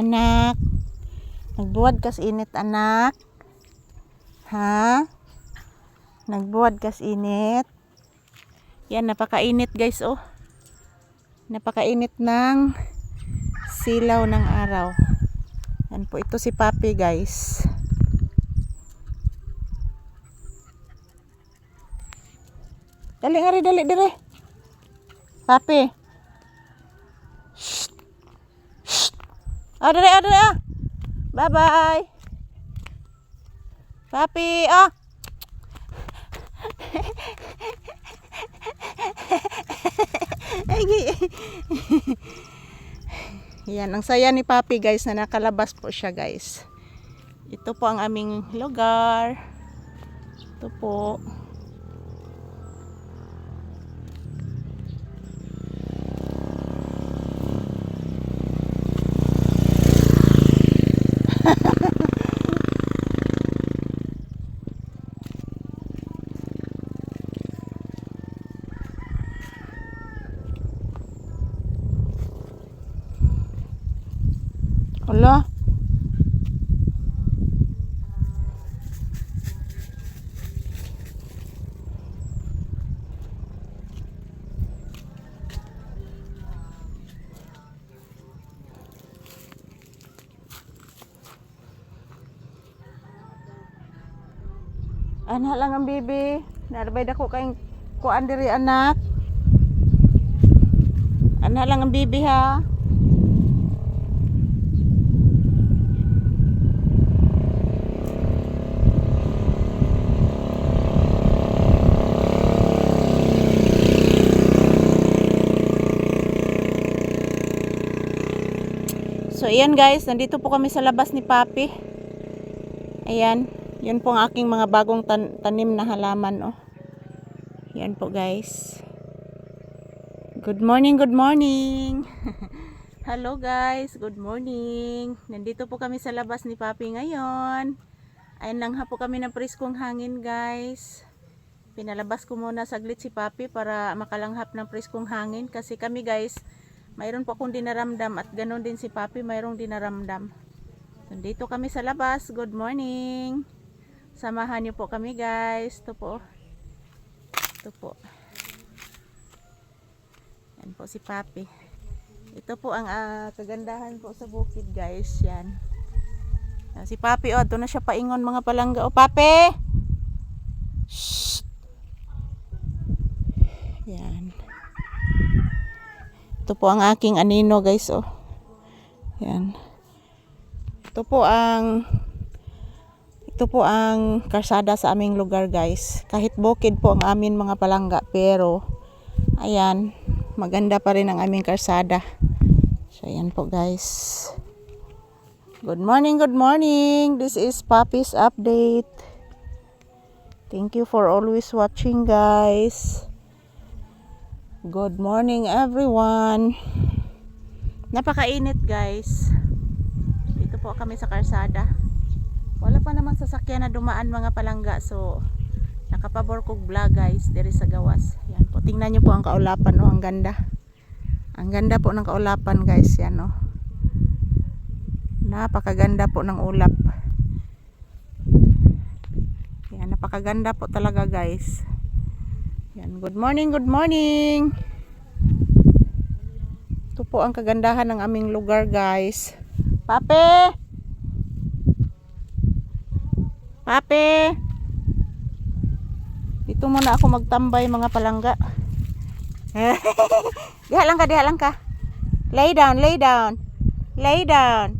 Anak. Nagbuwad kas init, anak. Ha? Nagbuwad kas init. Yan, napakainit guys, oh. Napakainit ng silaw ng araw. Yan po, ito si Papi guys. Dali nga rin, dali, dali. Papi. Shh. Shh. Ah, dali, ah, dali, ah. Bye-bye. Papi, gi- Yan, ang saya ni Papi guys na nakalabas po siya guys. Ito po ang aming lugar. Ito po. Hala. Anak lang ang bibi. Narbay dako kayong kuan diri anak. Anak lang ang bibi ha. So ayan guys, nandito po kami sa labas ni Papi. Ayan, yun po ang aking mga bagong tan- tanim na halaman oh. Yan po guys. Good morning, good morning. Hello guys, good morning. Nandito po kami sa labas ni Papi ngayon. Ayun nangha po kami ng preskong hangin guys. Pinalabas ko muna saglit si Papi para makalanghap ng preskong hangin kasi kami guys, mayroon po akong dinaramdam at ganon din si Papi mayroong dinaramdam. Nandito kami sa labas. Good morning. Samahan niyo po kami guys. Ito po. Ito po. Yan po si Papi. Ito po ang ah, kagandahan po sa bukid guys. Yan. Yan, si Papi, oh, doon na siya paingon mga palangga. Oh, Papi! Shh! Yan. Ito po ang aking anino guys, oh. Yan. Ito po ang ito po ang karsada sa aming lugar guys. Kahit bukid po ang amin mga palangga pero ayan, maganda pa rin ang aming karsada. So ayan po guys. Good morning, good morning. This is Papi's update. Thank you for always watching guys. Good morning everyone. Napakainit guys. Dito po kami sa karsada. Wala pa naman sasakyan na dumaan mga palangga. So, nakapabor kog vlog guys. Diri sa gawas. Yan po. Tingnan nyo po ang kaulapan. No? Ang ganda. Ang ganda po ng kaulapan guys. Yan no. Napakaganda po ng ulap. Yan. Napakaganda po talaga guys. Yan. Good morning, good morning. Ito po ang kagandahan ng aming lugar guys. Pape! Pape! Dito muna ako magtambay mga palangga. diha lang ka, diha lang ka. Lay down, lay down. Lay down.